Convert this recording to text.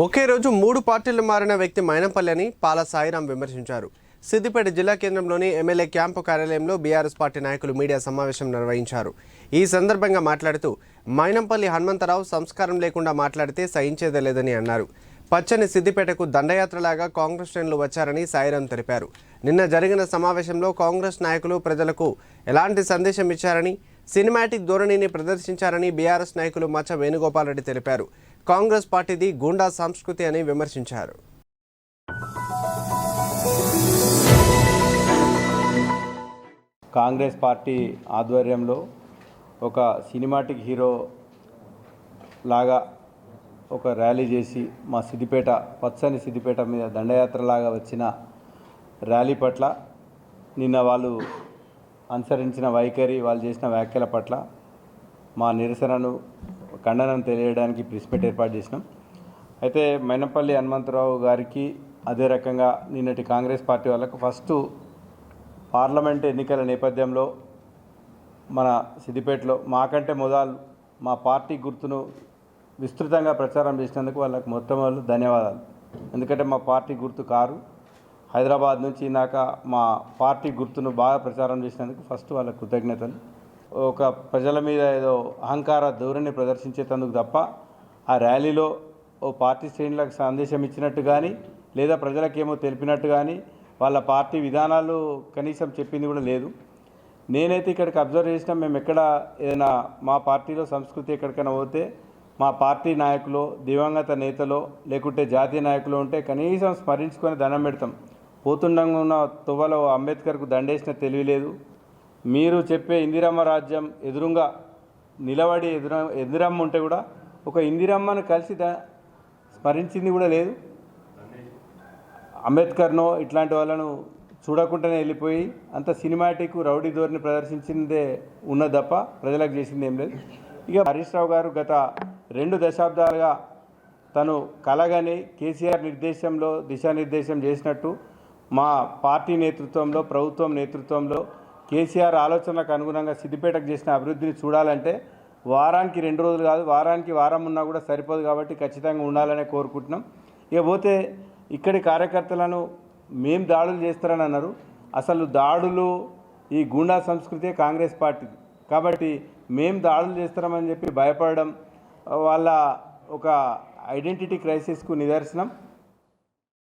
ఒకే రోజు మూడు పార్టీలు మారిన వ్యక్తి మైనంపల్లి అని పాల సాయిరాం విమర్శించారు. సిద్దిపేట జిల్లా కేంద్రంలోని ఎమ్మెల్యే క్యాంపు కార్యాలయంలో బీఆర్ఎస్ పార్టీ నాయకులు మీడియా సమావేశం నిర్వహించారు. ఈ సందర్భంగా మాట్లాడుతూ మైనంపల్లి హనుమంతరావు సంస్కారం లేకుండా మాట్లాడితే సహించేదే లేదని అన్నారు. పచ్చని సిద్దిపేటకు దండయాత్రలాగా కాంగ్రెస్ శ్రేణులు వచ్చారని సాయిరాం తెలిపారు. నిన్న జరిగిన సమావేశంలో కాంగ్రెస్ నాయకులు ప్రజలకు ఎలాంటి సందేశం ఇచ్చారని సినిమాటిక్ ధోరణిని ప్రదర్శించారని బీఆర్ఎస్ నాయకులు మచ్చ వేణుగోపాల్ రెడ్డి తెలిపారు. కాంగ్రెస్ పార్టీది గూండా సంస్కృతి అని విమర్శించారు. కాంగ్రెస్ పార్టీ ఆధ్వర్యంలో ఒక సినిమాటిక్ హీరో లాగా ఒక ర్యాలీ చేసి మా సిద్దిపేట పచ్చని సిద్దిపేట మీద దండయాత్రలాగా వచ్చిన ర్యాలీ పట్ల నిన్న వాళ్ళు అనుసరించిన వైఖరి వాళ్ళు చేసిన వ్యాఖ్యల పట్ల మా నిరసనను ఖండనం తెలియడానికి ప్రెస్ మీట్ ఏర్పాటు చేసినాం. అయితే మైనపల్లి హనుమంతరావు గారికి అదే రకంగా నిన్నటి కాంగ్రెస్ పార్టీ వాళ్ళకు ఫస్ట్ పార్లమెంట్ ఎన్నికల నేపథ్యంలో మన సిద్దిపేటలో మాకంటే మొదలు మా పార్టీ గుర్తును విస్తృతంగా ప్రచారం చేసినందుకు వాళ్ళకు మొట్టమొదటి ధన్యవాదాలు. ఎందుకంటే మా పార్టీ గుర్తు కారు. హైదరాబాద్ నుంచి ఇందాక మా పార్టీ గుర్తును బాగా ప్రచారం చేసినందుకు ఫస్ట్ వాళ్ళ కృతజ్ఞతలు. ఒక ప్రజల మీద ఏదో అహంకార ధోరణి ప్రదర్శించేటందుకు తప్ప ఆ ర్యాలీలో ఓ పార్టీ శ్రేణులకు సందేశం ఇచ్చినట్టు కానీ లేదా ప్రజలకేమో తెలిపినట్టు కానీ వాళ్ళ పార్టీ విధానాలు కనీసం చెప్పింది కూడా లేదు. నేనైతే ఇక్కడికి అబ్జర్వ్ చేసిన మేము ఎక్కడ ఏదైనా మా పార్టీలో సంస్కృతి ఎక్కడికైనా పోతే మా పార్టీ నాయకులు దివంగత నేతలో లేకుంటే జాతీయ నాయకులు ఉంటే కనీసం స్మరించుకొని దండం పెడతాం. పోతుండగా ఉన్న తువ్వలో అంబేద్కర్కు దండేసిన తెలివి లేదు. మీరు చెప్పే ఇందిరమ్మ రాజ్యం ఎదురుగా నిలబడి ఎదుర ఎదురమ్మ ఉంటే కూడా ఒక ఇందిరమ్మను కలిసి స్మరించింది కూడా లేదు. అంబేద్కర్నో ఇట్లాంటి వాళ్ళను చూడకుండానే వెళ్ళిపోయి అంత సినిమాటిక్ రౌడీ ధోరణి ప్రదర్శించిందే ఉన్న తప్ప ప్రజలకు చేసింది ఏం లేదు. ఇక హరీష్ రావు గారు గత రెండు దశాబ్దాలుగా తను కలగని కేసీఆర్ నిర్దేశంలో దిశానిర్దేశం చేసినట్టు మా పార్టీ నేతృత్వంలో ప్రభుత్వం నేతృత్వంలో కేసీఆర్ ఆలోచనలకు అనుగుణంగా సిద్దిపేటకు చేసిన అభివృద్ధిని చూడాలంటే వారానికి రెండు రోజులు కాదు వారానికి వారం ఉన్నా కూడా సరిపోదు కాబట్టి ఖచ్చితంగా ఉండాలనే కోరుకుంటున్నాం. ఇక పోతే ఇక్కడి కార్యకర్తలను మేం దాడులు చేస్తారని అన్నారు. అసలు దాడులు ఈ గూండా సంస్కృతే కాంగ్రెస్ పార్టీది. కాబట్టి మేం దాడులు చేస్తామని చెప్పి భయపడడం వాళ్ళ ఒక ఐడెంటిటీ క్రైసిస్కు నిదర్శనం.